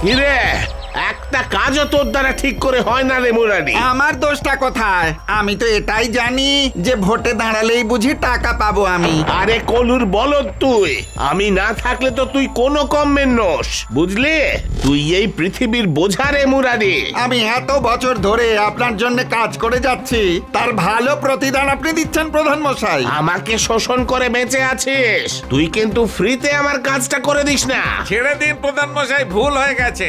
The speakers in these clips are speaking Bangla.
কিরে? একটা কাজও তোর দ্বারা ঠিক করে হয় না রে মুরারি। আমার দোষটা কোথায়? আমি তো এটাই জানি যে ভোটে দাঁড়ালেই বুঝি টাকা পাবো আমি। আরে কলুর বলদ তুই আমি না থাকলে তো তুই কোনো কমের নস বুঝলি? তুই এই পৃথিবীর বোঝা রে মুরারি। আমি এত বছর ধরে আপনার জন্য কাজ করে যাচ্ছি তার ভালো প্রতিদান আপনি দিচ্ছেন প্রধান মশাই। আমাকে শোষণ করে বেঁচে আছিস তুই কিন্তু ফ্রিতে আমার কাজটা করে দিস না। ছেড়ে দিন প্রধান মশাই ভুল হয়ে গেছে।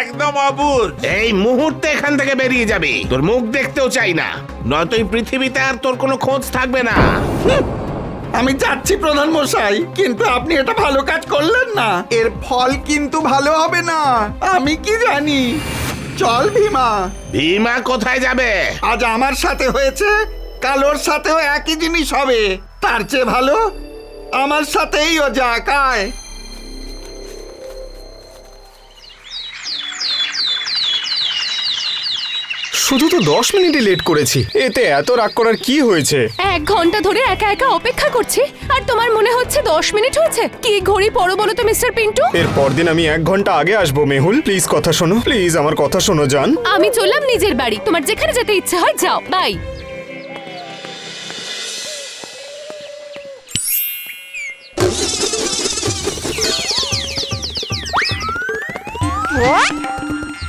একদম অবুঝ এই মুহূর্তে এখান থেকে বেরিয়ে যাবি। তোর মুখ দেখতেও চাই না। নয়তো এই পৃথিবীতে আর তোর কোনো খোঁজ থাকবে না। আমি যাচ্ছি প্রধান মশাই কিন্তু আপনি এটা ভালো কাজ করলেন না। এর ফল কিন্তু ভালো হবে না। আমি কি জানি? চল ভীমা। ভীমা কোথায় যাবে? আজ আমার সাথে হয়েছে কালোর সাথেও একই জিনিস হবে। তার চেয়ে ভালো আমার সাথেই ও যাক আয়। শুধু তো দশ মিনিটই লেট করেছি। এতে এত রাগ করার কি হয়েছে? এক ঘণ্টা ধরে একা একা অপেক্ষা করছি আর তোমার মনে হচ্ছে দশ মিনিট হয়েছে? কি ঘড়ি পড়ো বলো তো মিস্টার পিন্টু? এর পরদিন আমি এক ঘণ্টা আগে আসব মেহুল। প্লিজ কথা শোনো প্লিজ আমার কথা শোনো জান। আমি চললাম নিজের বাড়ি। তোমার যেখানে যেতে ইচ্ছে হয় যাও। বাই।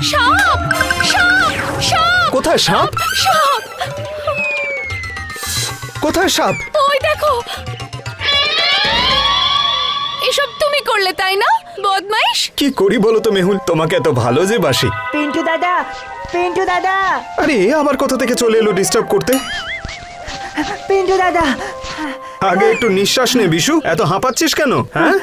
সাপ সাপ সাপ কোথায় সাপ? সাপ। কোথায় সাপ? ওই দেখো। এসব তুমি করলে তাই না বদমাইশ? কি করি বলো তো মেহুল? তোমাকে এত ভালো যে বাসি। পিন্টু দাদা পিন্টু দাদা। আরে এ আবার কোথা থেকে চলে এলো ডিস্টার্ব করতে? পিন্টু দাদা আগে একটু নিঃশ্বাস নে বিশু। এত হাঁপাচ্ছিস কেন? হ্যাঁ?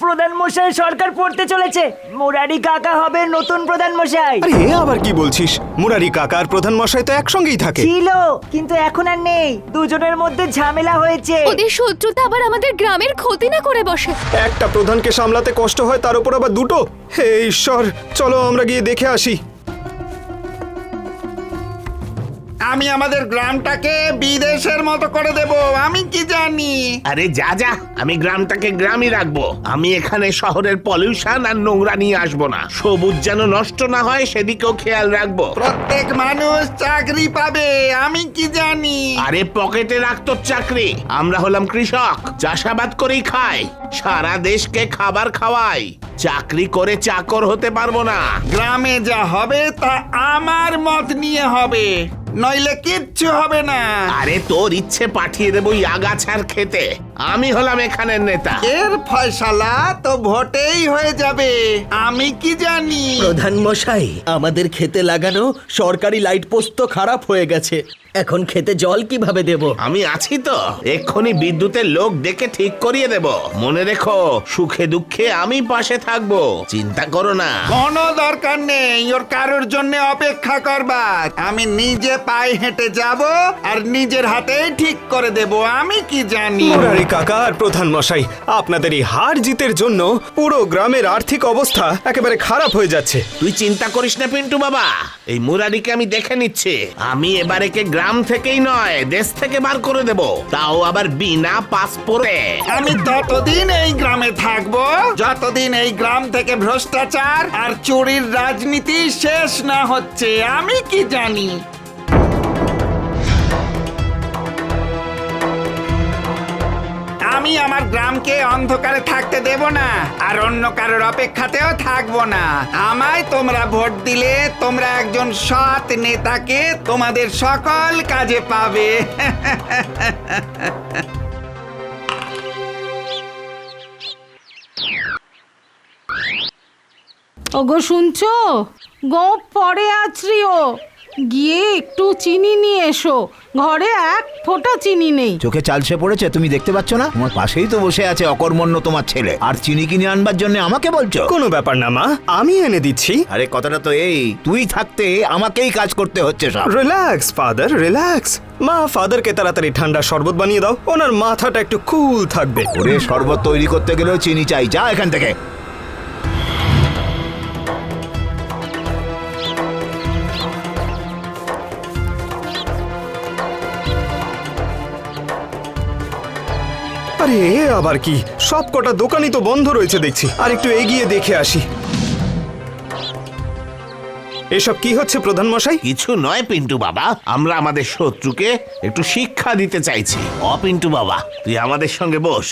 প্রধান মশাই সরকার পড়তে চলেছে। মুরারি কাকা হবে নতুন প্রধান মশাই। আরে এ আবার কি বলছিস? মুরারি কাকা আর প্রধান মশাই তো একসঙ্গেই থাকে। ছিল কিন্তু এখন আর নেই। দুজনের মধ্যে ঝামেলা হয়েছে। ওদের শত্রুতা আবার আমাদের গ্রামের ক্ষতি না করে বসে। একটা প্রধানকে সামলাতে কষ্ট হয় তার উপর আবার দুটো? হে ঈশ্বর চলো আমরা গিয়ে দেখে আসি। আমি আমাদের গ্রামটাকে বিদেশের মতো করে দেব আমি কি জানি? আরে যা যা আমি গ্রামটাকে গ্রামই রাখব। আমি এখানে শহরের পলিউশন আর নোংরা নিয়ে আসব না। সবুজ যেন নষ্ট না হয় সেদিকেও খেয়াল রাখব। প্রত্যেক মানুষ চাকরি পাবে আমি কি জানি? আরে পকেটে রাখতো চাকরি। আমরা হলাম কৃষক চাষাবাদ করেই খাই। সারা দেশকে খাবার খাওয়াই। চাকরি করে চাকর হতে পারব না। গ্রামে যা হবে তা আমার মত নিয়ে হবে। নইলে কিচ্ছু হবে না। আরে তোর ইচ্ছে পাঠিয়ে দেবো এই আগাছার খেতে আমি হলাম এখানের নেতা। এর ফয়সালা তো ভোটেই হয়ে যাবে। আমি কি জানি? প্রধান মশাই আমাদের খেতে লাগানো সরকারি লাইট পোস্ট তো খারাপ হয়ে গেছে। এখন খেতে জল কীভাবে দেব? আমি আছি তো। এক্ষুনি বিদ্যুতের লোক ডেকে ঠিক করিয়ে দেব। মনে রেখো সুখে দুঃখে আমি পাশে থাকব। চিন্তা করো না। কোনো দরকার নেই ওর কারোর জন্য অপেক্ষা করবার। আমি নিজে পায়ে হেঁটে যাব আর নিজের হাতেই ঠিক করে দেব। আমি কি জানি? মুরারি কাকা আর প্রধান মশাই আপনাদের এই হার জিতের জন্য পুরো গ্রামের আর্থিক অবস্থা একেবারে খারাপ হয়ে যাচ্ছে। তুই চিন্তা করিস না পিন্টু বাবা এই মুরারিকে আমি দেখে নিচ্ছি। আমি এবারে কে গ্রাম থেকেই নয় দেশ থেকে বার করে দেব। তাও আবার বিনা পাসপোর্টে। আমি ততদিন এই গ্রামে থাকব যতদিন এই গ্রাম থেকে ভ্রষ্টাচার আর চুরির রাজনীতি শেষ না হচ্ছে আমি কি জানি? গ্রামকে অন্ধকারে থাকতে দেব না, আর অন্য কারোর অপেক্ষাতেও থাকব না। আমায় তোমরা ভোট দিলে তোমরা একজন সৎ নেতাকে তোমাদের সকল কাজে পাবে। ওগো শুনছো? গোপ পরে আছরিও গিয়ে একটু চিনি নিয়ে এসো। ঘরে এক ফোঁটা চিনি নেই। চোখে চালসে পড়েছে তুমি দেখতে পাচ্ছ না? তোমার পাশেই তো বসে আছে অকর্মণ্য তোমার ছেলে। আর চিনি কিনে আনবার জন্য আমাকে বলছো? কোনো ব্যাপার না মা। আমি এনে দিচ্ছি। আরে কথাটা তো এই। তুই থাকতে আমাকেই কাজ করতে হচ্ছে সব। Relax father relax. মা ফাদারকে তাড়াতাড়ি ঠান্ডা শরবত বানিয়ে দাও। ওনার মাথাটা একটু কুল থাকবে। ওরে শরবত তৈরি করতে গেলেও চিনি চাই। যা এখান থেকে। আরে, এ আবার কি? সব কটা দোকানই তো বন্ধ রয়েছে দেখছি। আর একটু এগিয়ে দেখে আসি। এসব কি হচ্ছে প্রধান মশাই কিছু নয়, পিন্টু বাবা। আমরা আমাদের শত্রুকে একটু শিক্ষা দিতে চাইছি। অ, পিন্টু বাবা, তুই আমাদের সঙ্গে বস।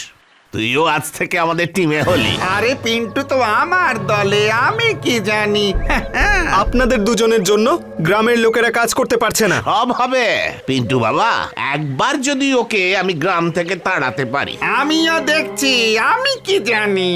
তুইও আজ থেকে আমাদের টিমে হলি। আরে পিন্টু তো আমার দলে আমি কি জানি? আপনাদের দুজনের জন্য গ্রামের লোকেরা কাজ করতে পারছে না। সব হবে। পিন্টু বাবা একবার যদি ওকে আমি গ্রাম থেকে তাড়াতে পারি। আমিও দেখছি আমি কি জানি?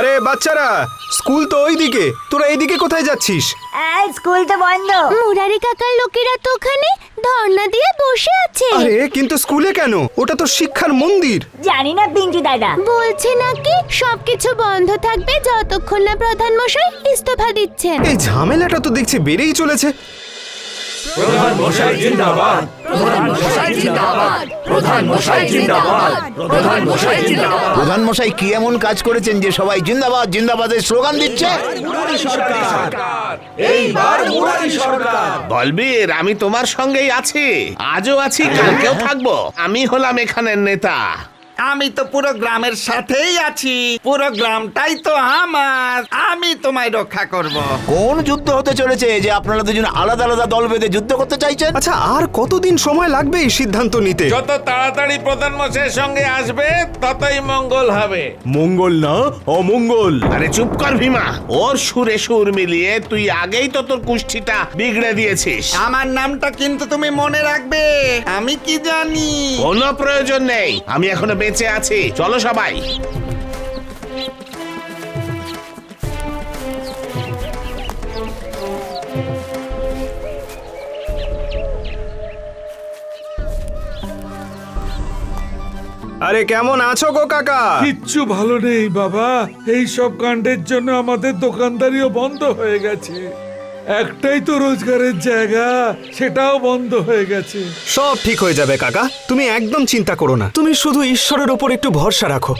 আরে বাচ্চারা স্কুল তো ওইদিকে। তোরা এইদিকে কোথায় যাচ্ছিস? এই স্কুল তো বন্ধ। মুরারি কাকার লোকেরা তো ওখানে ধর্ণা দিয়ে বসে আছে। আরে কিন্তু স্কুলে কেন? ওটা তো শিক্ষার মন্দির। জানি না পিন্টু দাদা। বলছে নাকি সবকিছু বন্ধ থাকবে যতক্ষণ না প্রধান মশাই ইস্তফা দিচ্ছেন। এই ঝামেলাটা তো দেখছি বেড়েই চলেছে। প্রধান মশাই কি এমন কাজ করেছেন যে সবাই জিন্দাবাদ জিন্দাবাদের স্লোগান দিচ্ছে? বলবীর আমি তোমার সঙ্গেই আছি। আজও আছি কালকেও থাকব। আমি হলাম এখানের নেতা। আমি তো পুরো গ্রামের সাথেই আছি। পুরো গ্রামটাই তো আমার। আমি তোমায় রক্ষা করব। কোন যুদ্ধ হতে চলেছে যে আপনারা দুজন আলাদা আলাদা দল বেঁধে যুদ্ধ করতে চাইছেন? আচ্ছা আর কতদিন সময় লাগবে এই সিদ্ধান্ত নিতে? যত তাড়াতাড়ি প্রধান মশাইয়ের সঙ্গে আসবে ততই মঙ্গল হবে। মঙ্গল না অমঙ্গল। আরে চুপ কর ভীমা। ওর সুরে সুর মিলিয়ে তুই আগেই তো তোর কুষ্ঠিটা বিগড়ে দিয়েছিস। আমার নামটা কিন্তু তুমি মনে রাখবে। আমি কি জানি? কোনো প্রয়োজন নেই। আমি এখনও বেঁচে আছি। চলো সবাই। আরে কেমন আছো গো কাকা? কিচ্ছু ভালো নেই বাবা। এই সব কাণ্ডের জন্য আমাদের দোকানদারিও বন্ধ হয়ে গেছে। একটাই তো রোজগারের জায়গা সেটাও বন্ধ হয়ে গেছে। সব ঠিক হয়ে যাবে কাকা। তুমি একদম চিন্তা করো না। তুমি শুধু ঈশ্বরের ওপর একটু ভরসা রাখো।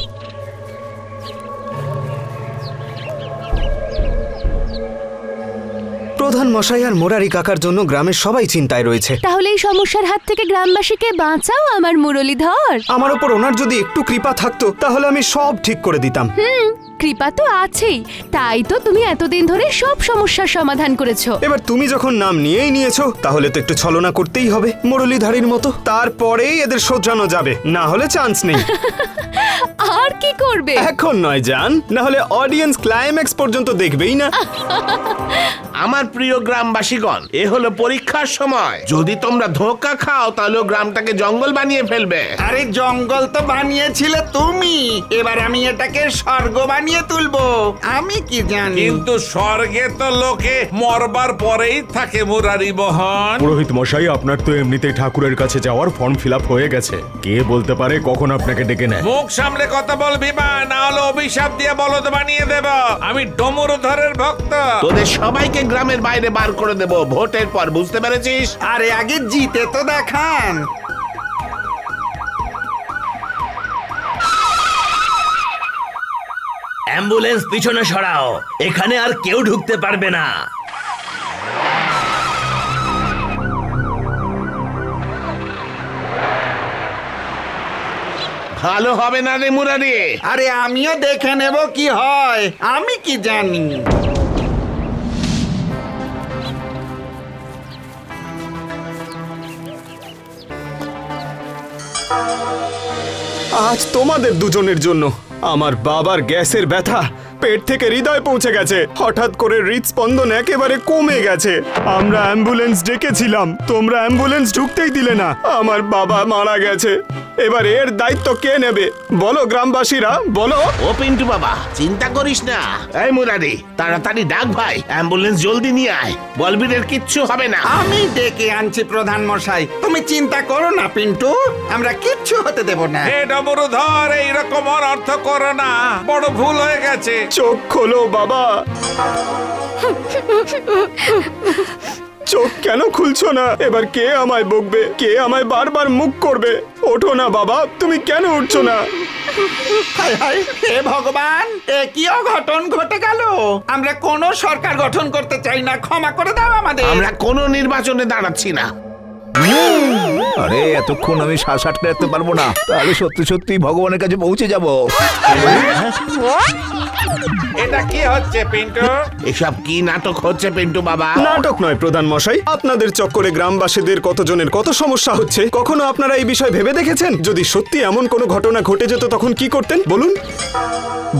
প্রধান মশাই আর মোরারি কাকার জন্য গ্রামের সবাই চিন্তায় রয়েছে। তাহলে এই সমস্যার হাত থেকে গ্রামবাসীকে বাঁচাও আমার মুরলীধর। আমার ওপর ওনার যদি একটু কৃপা থাকতো তাহলে আমি সব ঠিক করে দিতাম। হুম কৃপা তো আছেই। তাই তো তুমি এতদিন ধরে সব সমস্যার সমাধান করেছ। এবার তুমি যখন নাম নিয়েই নিয়েছো তাহলে তো একটু ছলনা করতেই হবে মুরলীধারীর মতো। তারপরেই এদের শোধরানো যাবে না হলে চান্স নেই। আর কি করবে? এখন নয় জান। না হলে অডিয়েন্স ক্লাইম্যাক্স পর্যন্ত দেখবেই না। আমার প্রিয় গ্রামবাসীগণ এ হলো পরীক্ষার সময়। যদি তোমরা ধোকা খাও তাহলে গ্রামটাকে জঙ্গল বানিয়ে ফেলবে। আরে জঙ্গল তো বানিয়েছিলে তুমি। এবার আমি এটাকে স্বর্গ বানিয়ে তুলবো। আমি কি জানি? কিন্তু স্বর্গে তো লোকে মরবার পরেই থাকে মুরারি বহন। পুরোহিত মশাই আপনার তো এমনিতেই ঠাকুরের কাছে যাওয়ার ফর্ম ফিল হয়ে গেছে। কে বলতে পারে কখন আপনাকে ডেকে নেয়? মুখ সামলে কথা বলবি মা না হলে অভিশাপ দিয়ে বলদ বানিয়ে দেব। আমি ডমরুধরের ভক্ত। তোদের সবাইকে গ্রামের বাইরে বার করে দেব ভোটের পর বুঝতে পেরেছিস? আরে আগে জিতে তো দেখান। অ্যাম্বুলেন্স পিছনে সরাও। এখানে আর কেউ ঢুকতে পারবে না। ভালো হবে না রে মুরারি। আরে আমিও দেখে নেব কি হয়। আমি কি জানি? আজ তোমাদের দুজনের জন্য আমার বাবার গ্যাসের ব্যথা। পেট থেকে হৃদয় পৌঁছে গেছে। হঠাৎ করে হৃদস্পন্দন একেবারে কমে গেছে। আমরা অ্যাম্বুলেন্স ডেকেছিলাম। তোমরা অ্যাম্বুলেন্স ঢুকতেই দিলে না। আমার বাবা মারা গেছে। এবার এর দায়িত্ব কে নেবে? বলো গ্রামবাসীরা বলো। ও পিন্টু বাবা চিন্তা করিস না। এই মুরারি তাড়াতাড়ি ডাক ভাই। অ্যাম্বুলেন্স জলদি নিয়ে আয়। বলবীরের কিচ্ছু হবে না। আমি ডেকে আনছি প্রধান মশাই। তুমি চিন্তা করো না পিন্টু। আমরা কিচ্ছু হতে দেব না। হে ডমরুধর এইরকম অর্থ করো না। বড় ভুল হয়ে গেছে। চোখ খোলো বাবা। চোখ কেন খুলছো না? এবার কে আমায় বকবে? কে আমায় বারবার মুখ করবে? ওঠো না বাবা তুমি কেন উঠছো না? হায় হায় হে ভগবান এ কি অঘটন ঘটে গেল? আমরা কোন সরকার গঠন করতে চাই না ক্ষমা করে দাও আমাদের। আমরা কোনো নির্বাচনে দাঁড়াচ্ছি না। আরে এতক্ষণ আমি শ্বাস আটকে রাখতে পারব না। তাহলে সত্যি সত্যি ভগবানের কাছে পৌঁছে যাব। এটা কি হচ্ছে পিন্টু? এসব কি নাটক হচ্ছে পিন্টু বাবা? নাটক নয় প্রধান মশাই। আপনাদের চক্করে গ্রামবাসীদের কতজনের কত সমস্যা হচ্ছে? কখনো আপনারা এই বিষয় ভেবে দেখেছেন? যদি সত্যি এমন কোনো ঘটনা ঘটে যেত তখন কি করতেন? বলুন।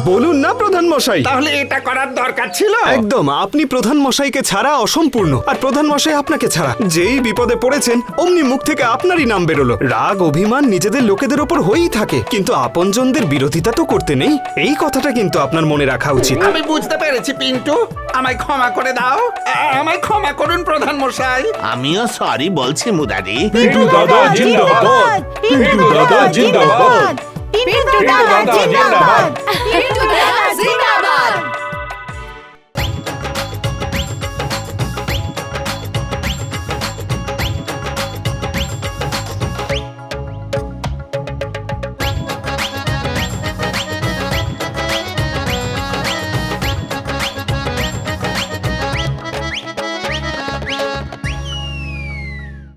বলুন না প্রধান মশাই। তাহলে এটা করার দরকার ছিল? একদম আপনি প্রধান মশাইকে ছাড়া অসম্পূর্ণ। আর প্রধান মশাই আপনাকে ছাড়া। যেই বিপদে পড়েছেন অমনি মুখ থেকে আপনারই নাম বেরোলো। রাগ অভিমান নিজেদের লোকেদের ওপর হয়েই থাকে। কিন্তু আপনজনদের বিরোধিতা তো করতে নেই। এই কথাটা কিন্তু আপনার মনে রাখা উচিত। আমি বুঝতে পেরেছি পিন্টু। আমায় ক্ষমা করে দাও। আ- আমায় ক্ষমা করুন প্রধান মশাই আমিও সরি বলছি মুদারি পিন্টু দাদা জিন্দাবাদ। পিন্টু দাদা জিন্দাবাদ। পিন্টু দাদা জিন্দাবাদ। পিন্টু দাদা জিন্দাবাদ।